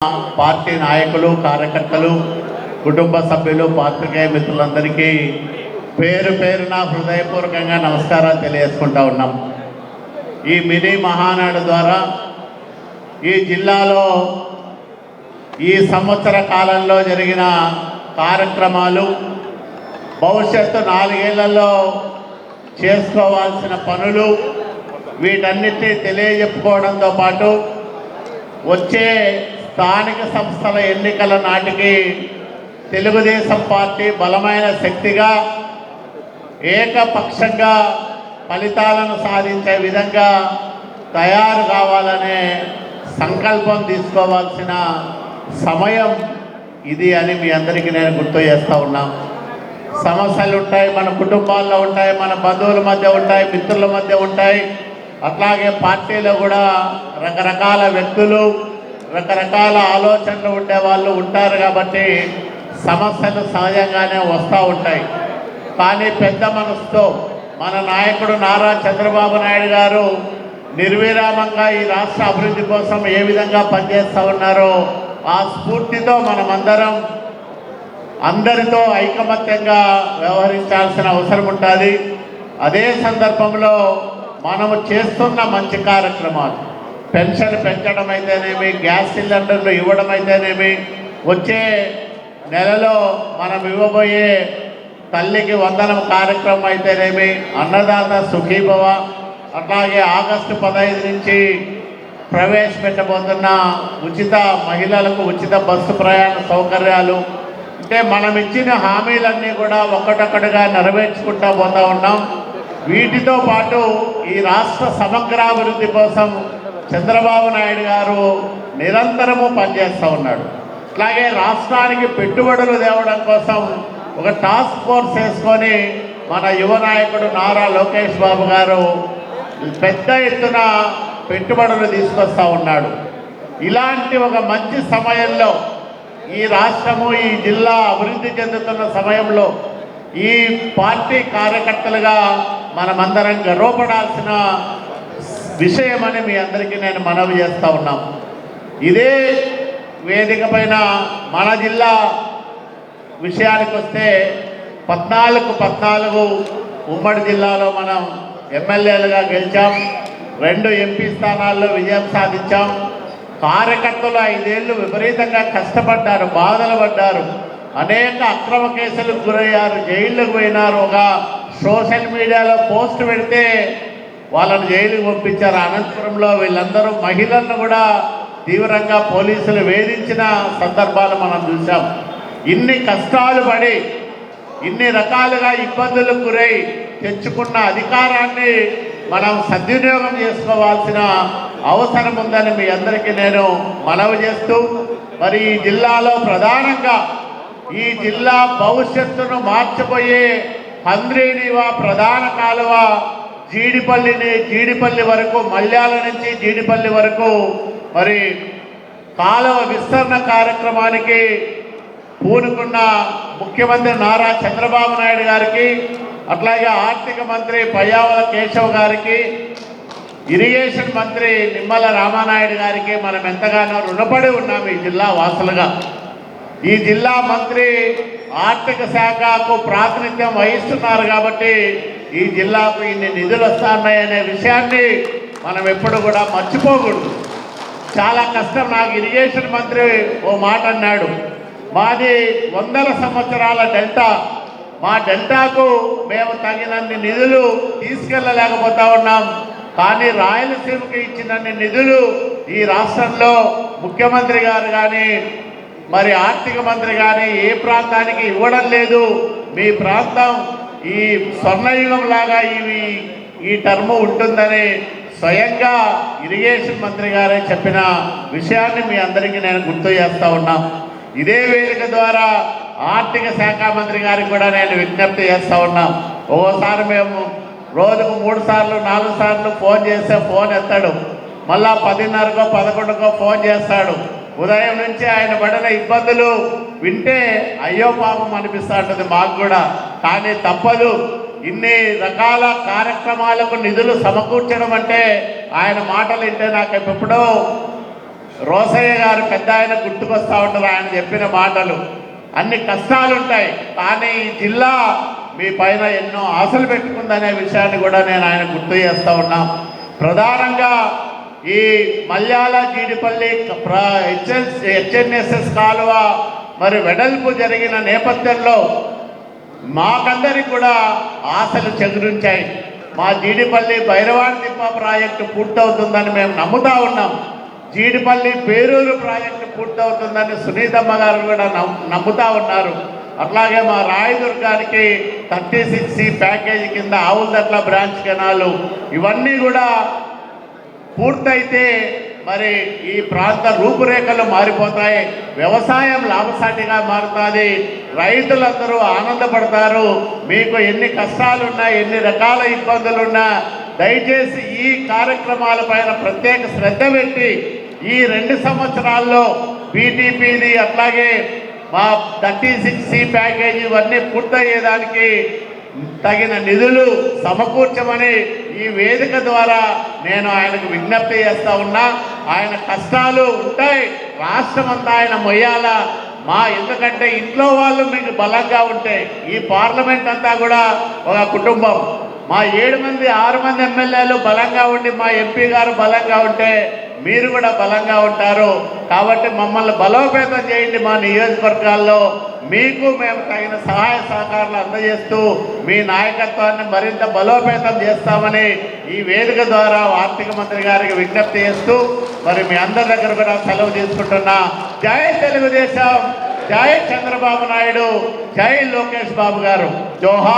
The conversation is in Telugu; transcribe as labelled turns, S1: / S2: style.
S1: పార్టీ నాయకులు కార్యకర్తలు కుటుంబ సభ్యులు పాత్రికేయ మిత్రులందరికీ పేరు పేరున హృదయపూర్వకంగా నమస్కారాలు తెలియజేసుకుంటా ఉన్నాం. ఈ మినీ మహానాడు ద్వారా ఈ జిల్లాలో ఈ సంవత్సర కాలంలో జరిగిన కార్యక్రమాలు భవిష్యత్తు నాలుగేళ్ళలో చేసుకోవాల్సిన పనులు వీటన్నిటినీ తెలియజెప్పుకోవడంతో పాటు వచ్చే స్థానిక సంస్థల ఎన్నికల నాటికి తెలుగుదేశం పార్టీ బలమైన శక్తిగా ఏకపక్షంగా ఫలితాలను సాధించే విధంగా తయారు కావాలనే సంకల్పం తీసుకోవాల్సిన సమయం ఇది అని మీ అందరికీ నేను గుర్తు చేస్తూ ఉన్నా. సమస్యలు ఉంటాయి మన కుటుంబాల్లో ఉంటాయి మన బంధువుల మధ్య ఉంటాయి మిత్రుల మధ్య ఉంటాయి. అట్లాగే పార్టీలో కూడా రకరకాల వ్యక్తులు రకరకాల ఆలోచనలు ఉండే వాళ్ళు ఉంటారు కాబట్టి సమస్యలు సహజంగానే వస్తూ ఉంటాయి. కానీ పెద్ద మనసుతో మన నాయకుడు నారా చంద్రబాబు నాయుడు గారు నిర్విరామంగా ఈ రాష్ట్ర అభివృద్ధి కోసం ఏ విధంగా పనిచేస్తూ ఉన్నారో ఆ స్ఫూర్తితో మనమందరం అందరితో ఐకమత్యంగా వ్యవహరించాల్సిన అవసరం ఉంటుంది. అదే సందర్భంలో మనము చేస్తున్న మంచి కార్యక్రమాలు. పెన్షన్ పెంచడం అయితేనేమి గ్యాస్ సిలిండర్లు ఇవ్వడం అయితేనేమి వచ్చే నెలలో మనం ఇవ్వబోయే తల్లికి వందనం కార్యక్రమం అయితేనేమి అన్నదాత సుఖీభవ అట్లాగే ఆగస్టు పదహైదు నుంచి ప్రవేశపెట్టబోతున్న ఉచిత మహిళలకు ఉచిత బస్సు ప్రయాణ సౌకర్యాలు. అంటే మనం ఇచ్చిన హామీలన్నీ కూడా ఒక్కటొక్కటిగా నెరవేర్చుకుంటా పోతూ ఉన్నాం. వీటితో పాటు ఈ రాష్ట్ర సమగ్రాభివృద్ధి కోసం చంద్రబాబు నాయుడు గారు నిరంతరము పనిచేస్తూ ఉన్నాడు. అలాగే రాష్ట్రానికి పెట్టుబడులు తేవడం కోసం ఒక టాస్క్ ఫోర్స్ వేసుకొని మన యువ నాయకుడు నారా లోకేష్ బాబు గారు పెద్ద ఎత్తున పెట్టుబడులు తీసుకొస్తా ఉన్నాడు. ఇలాంటి ఒక మంచి సమయంలో ఈ రాష్ట్రము ఈ జిల్లా అభివృద్ధి చెందుతున్న సమయంలో ఈ పార్టీ కార్యకర్తలుగా మనమందరం గర్వపడాల్సిన విషయమని మీ అందరికీ నేను మనవి చేస్తూ ఉన్నాం. ఇదే వేదిక పైన మన జిల్లా విషయానికి వస్తే పద్నాలుగు పద్నాలుగు ఉమ్మడి జిల్లాలో మనం ఎమ్మెల్యేలుగా గెలిచాం. రెండు ఎంపీ స్థానాల్లో విజయం సాధించాం. కార్యకర్తలు ఐదేళ్ళు విపరీతంగా కష్టపడ్డారు బాధలు పడ్డారు. అనేక అక్రమ కేసులకు గురయ్యారు జైళ్ళకు పోయినారు. ఒక సోషల్ మీడియాలో పోస్ట్ పెడితే వాళ్ళని జైలుకు పంపించారు. అనంతపురంలో వీళ్ళందరూ మహిళలను కూడా తీవ్రంగా పోలీసులు వేధించిన సందర్భాలు మనం చూసాం ఇన్ని కష్టాలు పడి ఇన్ని రకాలుగా ఇబ్బందులకు గురై తెచ్చుకున్న అధికారాన్ని మనం సద్వినియోగం చేసుకోవాల్సిన అవసరం ఉందని మీ అందరికీ నేను మనవి చేస్తూ మరి ఈ జిల్లాలో ప్రధానంగా ఈ జిల్లా భవిష్యత్తును మార్చిపోయే హంద్రీనివా ప్రధాన కాలువ జీడిపల్లిని జీడిపల్లి వరకు మల్యాల నుంచి జీడిపల్లి వరకు మరి కాలువ విస్తరణ కార్యక్రమానికి పూనుకున్న ముఖ్యమంత్రి నారా చంద్రబాబు నాయుడు గారికి అట్లాగే ఆర్థిక మంత్రి పయ్యావల కేశవ్ గారికి ఇరిగేషన్ మంత్రి నిమ్మల రామానాయుడు గారికి మనం ఎంతగానో రుణపడి ఉన్నాం ఈ జిల్లా వాసులుగా. ఈ జిల్లా మంత్రి ఆర్థిక శాఖకు ప్రాతినిధ్యం వహిస్తున్నారు కాబట్టి ఈ జిల్లాకు ఇన్ని నిధులు వస్తున్నాయనే విషయాన్ని మనం ఎప్పుడు కూడా మర్చిపోకూడదు. చాలా కష్టం నాకు ఇరిగేషన్ మంత్రి ఓ మాట అన్నాడు. మాది వందల సంవత్సరాల డెల్టా. మా డెల్టాకు మేము తగినన్ని నిధులు తీసుకెళ్ళలేకపోతా ఉన్నాం. కానీ రాయలసీమకి ఇచ్చినన్ని నిధులు ఈ రాష్ట్రంలో ముఖ్యమంత్రి గారు కానీ మరి ఆర్థిక మంత్రి కానీ ఏ ప్రాంతానికి ఇవ్వడం లేదు. మీ ప్రాంతం ఈ స్వర్ణయుగం లాగా ఇవి ఈ టర్మ్ ఉంటుందని స్వయంగా ఇరిగేషన్ మంత్రి గారే చెప్పిన విషయాన్ని మీ అందరికీ నేను గుర్తు చేస్తూ ఉన్నా. ఇదే వేదిక ద్వారా ఆర్థిక శాఖ మంత్రి గారికి కూడా నేను విజ్ఞప్తి చేస్తూ ఉన్నా. ఓసారి మేము రోజుకు మూడు సార్లు నాలుగు సార్లు ఫోన్ చేస్తే ఫోన్ ఎత్తాడు. మళ్ళా పదిన్నరకో పదకొండుకో ఫోన్ చేస్తాడు. ఉదయం నుంచి ఆయన పడిన ఇబ్బందులు వింటే అయ్యో పాపం అనిపిస్తూ ఉంటుంది మాకు కూడా. కానీ తప్పదు. ఇన్ని రకాల కార్యక్రమాలకు నిధులు సమకూర్చడం అంటే ఆయన మాటలు వింటే నాకు ఎప్పుడో రోసయ్య గారు పెద్ద ఆయన గుర్తుకొస్తా ఉంటారు ఆయన చెప్పిన మాటలు. అన్ని కష్టాలు ఉంటాయి కానీ ఈ జిల్లా మీ పైన ఎన్నో ఆశలు పెట్టుకుందనే విషయాన్ని కూడా నేను ఆయన గుర్తు చేస్తూ ఉన్నా. ప్రధానంగా ఈ మల్యాల జీడిపల్లి హెచ్ఎన్ హెచ్ఎన్ఎస్ఎస్ కాలువ మరి వెడల్పు జరిగిన నేపథ్యంలో మాకందరికి కూడా ఆశలు చెగురించాయి మా జీడిపల్లి భైరవాడి తిప్ప ప్రాజెక్టు పూర్తవుతుందని మేము నమ్ముతా ఉన్నాం. జీడిపల్లి పేరూరు ప్రాజెక్టు పూర్తవుతుందని సునీతమ్మ గారు కూడా నమ్ముతా ఉన్నారు. అట్లాగే మా రాయదుర్గానికి థర్టీ సిక్స్ సి ప్యాకేజీ కింద ఆవులదట్ల బ్రాంచ్ కెనాలు ఇవన్నీ కూడా పూర్తయితే మరి ఈ ప్రాంత రూపురేఖలు మారిపోతాయి. వ్యవసాయం లాభసాటిగా మారుతుంది. రైతులందరూ ఆనందపడతారు. మీకు ఎన్ని కష్టాలున్నా ఎన్ని రకాల ఇబ్బందులున్నా దయచేసి ఈ కార్యక్రమాలపైన ప్రత్యేక శ్రద్ధ పెట్టి ఈ రెండు సంవత్సరాల్లో బీటీపీది అట్లాగే మా థర్టీ సిక్స్ సి ప్యాకేజీ ఇవన్నీ పూర్తయ్యేదానికి తగిన నిధులు సమకూర్చమని ఈ వేదిక ద్వారా నేను ఆయనకు విజ్ఞప్తి చేస్తూ ఉన్నా. ఆయన కష్టాలు ఉంటాయి. రాష్ట్రం అంతా ఆయన మొయ్యాల. మా ఎందుకంటే ఇంట్లో వాళ్ళు మీకు బలంగా ఉంటే ఈ పార్లమెంట్ అంతా కూడా ఒక కుటుంబం. మా ఏడు మంది ఆరు మంది ఎమ్మెల్యేలు బలంగా ఉండి మా ఎంపీ గారు బలంగా ఉంటే మీరు కూడా బలంగా ఉంటారు. కాబట్టి మమ్మల్ని బలోపేతం చేయండి మా నియోజకవర్గాల్లో. మీకు మేము తగిన సహాయ సహకారాలు అందజేస్తూ మీ నాయకత్వాన్ని మరింత బలోపేతం చేస్తామని ఈ వేదిక ద్వారా ఆర్థిక మంత్రి గారికి విజ్ఞప్తి చేస్తూ మరి మీ అందరి దగ్గర కూడా సెలవు తీసుకుంటున్నా. జై తెలుగుదేశం జై చంద్రబాబు నాయుడు జై లోకేష్ బాబు గారు. జోహార్